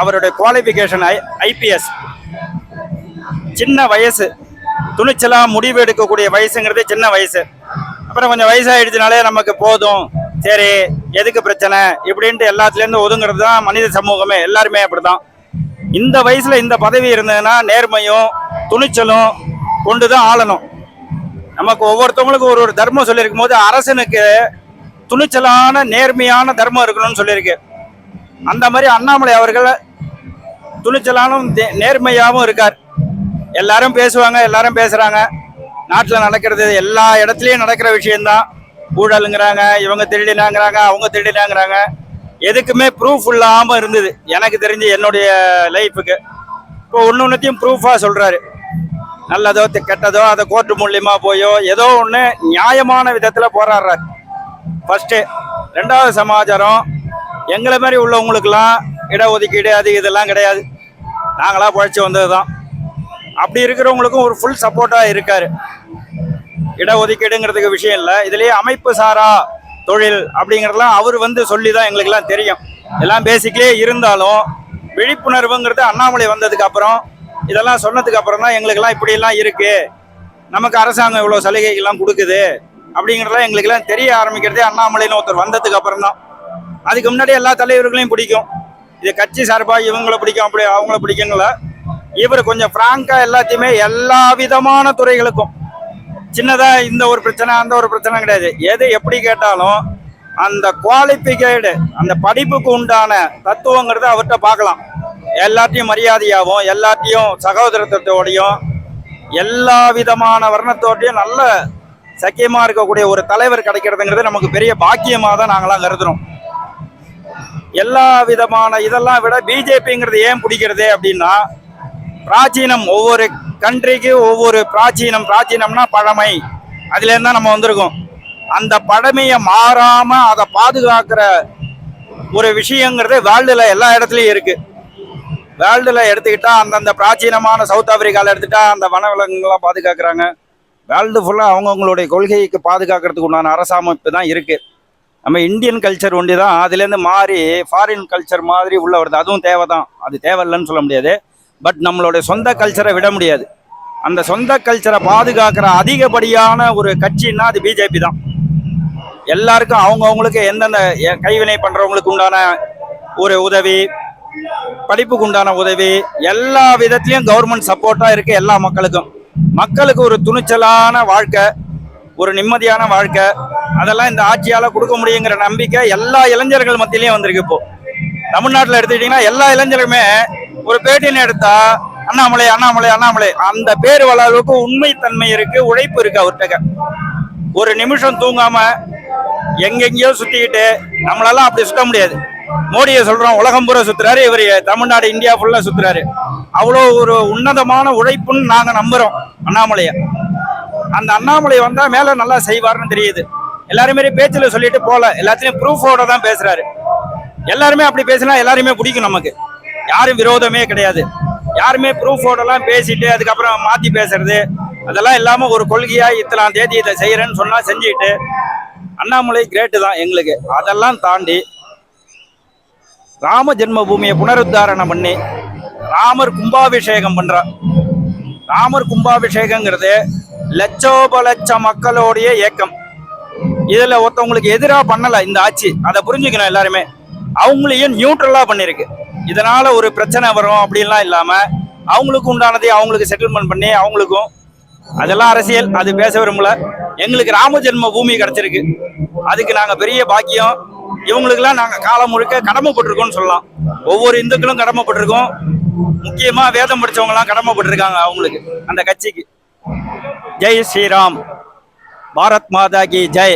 அவருடைய குவாலிஃபிகேஷன் ஐ ஐபிஎஸ் சின்ன வயசு துணிச்சலாக முடிவு எடுக்கக்கூடிய வயசுங்கிறது சின்ன வயசு. அப்புறம் கொஞ்சம் வயசாயிடுச்சுனாலே நமக்கு போதும். சரி எதுக்கு பிரச்சனை? இப்படின்ட்டு எல்லாத்துலேருந்து ஒதுங்கிறது தான் மனித சமூகமே. எல்லாருமே அப்படிதான். இந்த வயசில் இந்த பதவி இருந்ததுன்னா நேர்மையும் துணிச்சலும் கொண்டு தான் ஆளணும். நமக்கு ஒவ்வொருத்தவங்களுக்கும் ஒரு ஒரு தர்மம் சொல்லியிருக்கும் போது அரசனுக்கு துணிச்சலான நேர்மையான தர்மம் இருக்கணும்னு சொல்லியிருக்கு. அந்த மாதிரி அண்ணாமலை அவர்கள் துணிச்சலானும் தே- நேர்மையாகவும் இருக்கார். எல்லாரும் பேசுவாங்க எல்லாரும் பேசுகிறாங்க நாட்டில் நடக்கிறது எல்லா இடத்துலையும் நடக்கிற விஷயம்தான். ஊழலுங்கிறாங்க இவங்க திருடினாங்கிறாங்க அவங்க திருடினாங்கிறாங்க. எதுக்குமே ப்ரூஃப் இல்லாமல் இருந்தது. எனக்கு தெரிஞ்சு என்னுடைய லைஃபுக்கு இப்போ ஒன்று ஒன்றுத்தையும் ப்ரூஃபாக சொல்கிறாரு நல்லதோ கெட்டதோ அதை கோர்ட்டு மூலியமாக போயோ ஏதோ ஒன்று நியாயமான விதத்தில் போராடுறாரு. ஃபஸ்ட்டு ரெண்டாவது சமாச்சாரம் எங்களை மாதிரி உள்ளவங்களுக்கெல்லாம் இடஒதுக்கீடு அது இதெல்லாம் கிடையாது. நாங்களாக பழைச்சி வந்தது தான் அப்படி இருக்கிறவங்களுக்கும் ஒரு ஃபுல் சப்போர்ட்டாக இருக்கார். இடஒதுக்கீடுங்கிறதுக்கு விஷயம் இல்லை. இதுலேயே அமைப்பு சாரா தொழில் அப்படிங்கிறதெல்லாம் அவர் வந்து சொல்லி தான் எங்களுக்கெல்லாம் தெரியும். எல்லாம் பேசிக்கலே இருந்தாலும் விழிப்புணர்வுங்கிறது அண்ணாமலை வந்ததுக்கு அப்புறம் இதெல்லாம் சொன்னதுக்கு அப்புறம் தான் எங்களுக்கெல்லாம் இப்படியெல்லாம் இருக்கு. நமக்கு அரசாங்கம் இவ்வளோ சலுகைகள்லாம் கொடுக்குது அப்படிங்கிறதெல்லாம் எங்களுக்கெல்லாம் தெரிய ஆரம்பிக்கிறதே அண்ணாமலைன்னு ஒருத்தர் வந்ததுக்கு அப்புறம் தான் அதுக்கு முன்னாடி எல்லா தலைவர்களையும் பிடிக்கும். இது கட்சி சார்பாக இவங்களை பிடிக்கும் அப்படி அவங்கள பிடிக்குங்கள இவர் கொஞ்சம் ஃப்ராங்கா எல்லாத்தையுமே எல்லா விதமான துறைகளுக்கும் சின்னதா இந்த ஒரு பிரச்சனை அந்த ஒரு பிரச்சனை கிடையாது. எது எப்படி கேட்டாலும் அந்த குவாலிஃபிகேடு அந்த படிப்புக்கு உண்டான தத்துவங்கிறத அவர்கிட்ட பார்க்கலாம். எல்லாத்தையும் மரியாதையாகவும் எல்லாத்தையும் சகோதரத்துவத்தோடையும் எல்லா விதமான வர்ணத்தோடையும் நல்ல சக்கியமாக இருக்கக்கூடிய ஒரு தலைவர் கிடைக்கிறதுங்கிறது நமக்கு பெரிய பாக்கியமாக தான் நாங்களாம் கருதுகிறோம் எல்லா விதமான இதெல்லாம் விட பிஜேபிங்கிறது ஏன் பிடிக்கிறது அப்படின்னா பிராச்சீனம் ஒவ்வொரு கண்ட்ரிக்கு ஒவ்வொரு பிராச்சீனம் பிராச்சீனம்னா பழமை. அதுலேருந்து தான் நம்ம வந்திருக்கோம். அந்த பழமையை மாறாமல் அதை பாதுகாக்கிற ஒரு விஷயங்கிறது வேர்ல்டில் எல்லா இடத்துலையும் இருக்குது வேர்ல்டில் எடுத்துக்கிட்டா அந்தந்த பிராச்சீனமான சவுத் ஆப்பிரிக்காவில் எடுத்துட்டா அந்த வனவிலங்குகளாக பாதுகாக்கிறாங்க. வேர்ல்டு ஃபுல்லாக அவங்கவுங்களுடைய கொள்கைக்கு பாதுகாக்கிறதுக்கு உண்டான அரசமைப்பு தான் இருக்குது நம்ம இந்தியன் கல்ச்சர் ஒண்டி தான் அதுலேருந்து மாறி ஃபாரின் கல்ச்சர் மாதிரி உள்ள வருது. அதுவும் தேவை தான் அது தேவையில்லைன்னு சொல்ல முடியாது. பட் நம்மளுடைய சொந்த கல்ச்சரை விட முடியாது. அந்த சொந்த கல்ச்சரை பாதுகாக்கிற அதிகப்படியான ஒரு கட்சின்னா அது பிஜேபி தான். எல்லாருக்கும் அவங்கவுங்களுக்கு எந்தெந்த கைவினை பண்ணுறவங்களுக்கு உண்டான ஒரு உதவி படிப்புக்கு உண்டான உதவி எல்லா விதத்திலையும் கவர்மெண்ட் சப்போர்ட்டாக இருக்குது எல்லா மக்களுக்கும். மக்களுக்கு ஒரு துணிச்சலான வாழ்க்கை. ஒரு நிம்மதியான வாழ்க்கை. அதெல்லாம் இந்த ஆட்சியால் கொடுக்க முடியுங்கிற நம்பிக்கை எல்லா இளைஞர்கள் மத்தியிலையும் வந்திருக்கு இப்போ. தமிழ்நாட்டில் எடுத்துக்கிட்டிங்கன்னா எல்லா இளைஞருமே ஒரு பேட்டின்னு எடுத்தா அண்ணாமலை அண்ணாமலை அண்ணாமலை. அந்த பேர் வள அளவுக்கு உண்மைத்தன்மை இருக்கு உழைப்பு இருக்கு அவர்கிட்ட. ஒரு நிமிஷம் தூங்காம எங்கெங்கேயோ சுத்திக்கிட்டு நம்மளெல்லாம் அப்படி சுத்த முடியாது. மோடியை சொல்றோம் உலகம் பூரா சுத்துறாரு இவர் தமிழ்நாடு இந்தியா ஃபுல்லா சுத்துறாரு. அவ்வளோ ஒரு உன்னதமான உழைப்புன்னு நாங்க நம்புறோம் அண்ணாமலையை. அந்த அண்ணாமலை வந்தால் மேலே நல்லா செய்வார்னு தெரியுது. எல்லாருமே பேச்சில் சொல்லிட்டு போல. எல்லாத்தையும் ப்ரூஃபோட தான் பேசுகிறாரு எல்லாருமே அப்படி பேசினா எல்லாருமே பிடிக்கும் நமக்கு. யாரும் விரோதமே கிடையாது. யாருமே ப்ரூஃபோடலாம் பேசிட்டு அதுக்கப்புறம் மாற்றி பேசுறது. அதெல்லாம் இல்லாமல் ஒரு கொள்கையாக இத்தலாம் தேதி இதை செய்கிறேன்னு சொன்னால் செஞ்சுட்டு அண்ணாமலை கிரேட்டு தான் எங்களுக்கு. அதெல்லாம் தாண்டி ராம ஜென்மபூமியை புனருத்தாரணம் பண்ணி ராமர் கும்பாபிஷேகம் பண்ணுறான் ராமர் கும்பாபிஷேகங்கிறது லட்சோப லட்ச மக்களோடைய இயக்கம் இதில் ஒருத்தவங்களுக்கு எதிராக பண்ணலை இந்த ஆட்சி. அதை புரிஞ்சுக்கணும் எல்லாருமே. அவங்களையும் நியூட்ரலாக பண்ணியிருக்கு இதனால் ஒரு பிரச்சனை வரும் அப்படின்லாம் இல்லாமல் அவங்களுக்கு உண்டானதை அவங்களுக்கு செட்டில்மெண்ட் பண்ணி அவங்களுக்கும் அதெல்லாம் அரசியல் அது பேச விரும்பல. எங்களுக்கு ராம ஜென்ம பூமி கிடச்சிருக்கு. அதுக்கு நாங்கள் பெரிய பாக்கியம். இவங்களுக்கெல்லாம் நாங்கள் காலம் முழுக்க கடமைப்பட்டிருக்கோம்னு சொல்லலாம். ஒவ்வொரு இந்துக்களும் கடமைப்பட்டிருக்கோம். முக்கியமாக வேதம் படிச்சவங்க கடமைப்பட்டிருக்காங்க அவங்களுக்கு அந்த கட்சிக்கு. جی شری رام بارت مادی جی